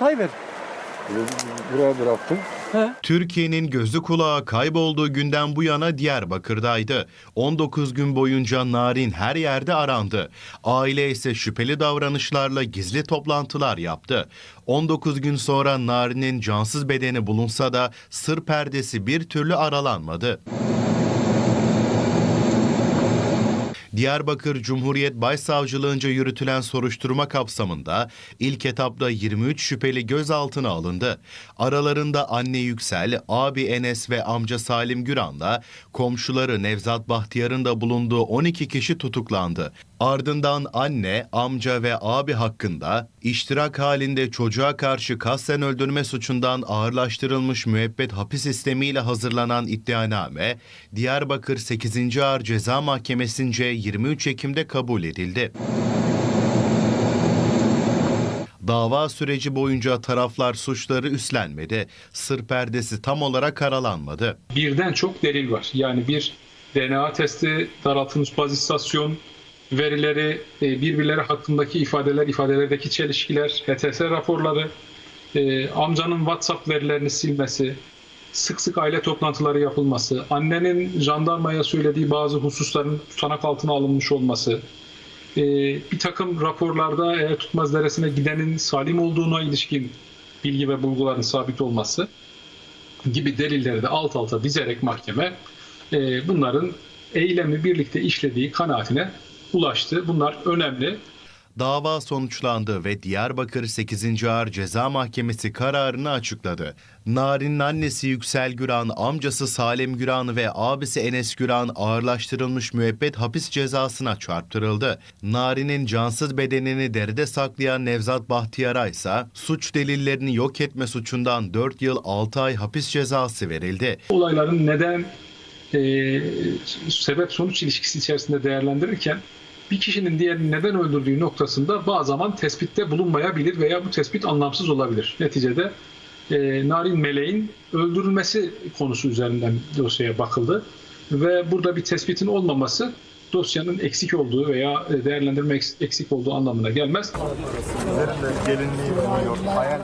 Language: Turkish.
baltayı ver. Buraya bıraktım. Türkiye'nin gözü kulağı kaybolduğu günden bu yana Diyarbakır'daydı. 19 gün boyunca Narin her yerde arandı. Aile ise şüpheli davranışlarla gizli toplantılar yaptı. 19 gün sonra Narin'in cansız bedeni bulunsa da sır perdesi bir türlü aralanmadı. Diyarbakır Cumhuriyet Başsavcılığınca yürütülen soruşturma kapsamında ilk etapta 23 şüpheli gözaltına alındı. Aralarında anne Yüksel, abi Enes ve amca Salim Güran'la komşuları Nevzat Bahtiyar'ın da bulunduğu 12 kişi tutuklandı. Ardından anne, amca ve abi hakkında iştirak halinde çocuğa karşı kasten öldürme suçundan ağırlaştırılmış müebbet hapis sistemiyle hazırlanan iddianame Diyarbakır 8. Ağır Ceza Mahkemesi'nce 23 Ekim'de kabul edildi. Dava süreci boyunca taraflar suçları üstlenmedi. Sır perdesi tam olarak aralanmadı. birden çok delil var. Yani bir DNA testi, daraltılmış baz istasyon verileri, e, birbirleri hakkındaki ifadeler, ifadelerdeki çelişkiler, HTS raporları, e, amcanın WhatsApp verilerini silmesi, sık sık aile toplantıları yapılması, annenin jandarmaya söylediği bazı hususların tutanak altına alınmış olması, e, bir takım raporlarda eğer tutmaz deresine gidenin salim olduğuna ilişkin bilgi ve bulguların sabit olması gibi delilleri de alt alta dizerek mahkeme bunların eylemi birlikte işlediği kanaatine ulaştı. Bunlar önemli. Dava sonuçlandı ve Diyarbakır 8. Ağır Ceza Mahkemesi kararını açıkladı. Narin'in annesi Yüksel Güran, amcası Salim Güran ve abisi Enes Güran ağırlaştırılmış müebbet hapis cezasına çarptırıldı. Narin'in cansız bedenini deride saklayan Nevzat Bahtiyar'a ise suç delillerini yok etme suçundan 4 yıl 6 ay hapis cezası verildi. Olayların neden e, sebep sonuç ilişkisi içerisinde değerlendirirken bir kişinin diğerini neden öldürdüğü noktasında zaman tespitte bulunmayabilir veya bu tespit anlamsız olabilir. Neticede e, Narin Meleğin öldürülmesi konusu üzerinden dosyaya bakıldı ve burada bir tespitin olmaması dosyanın eksik olduğu veya değerlendirme eks- eksik olduğu anlamına gelmez. Gelinliği. Hayal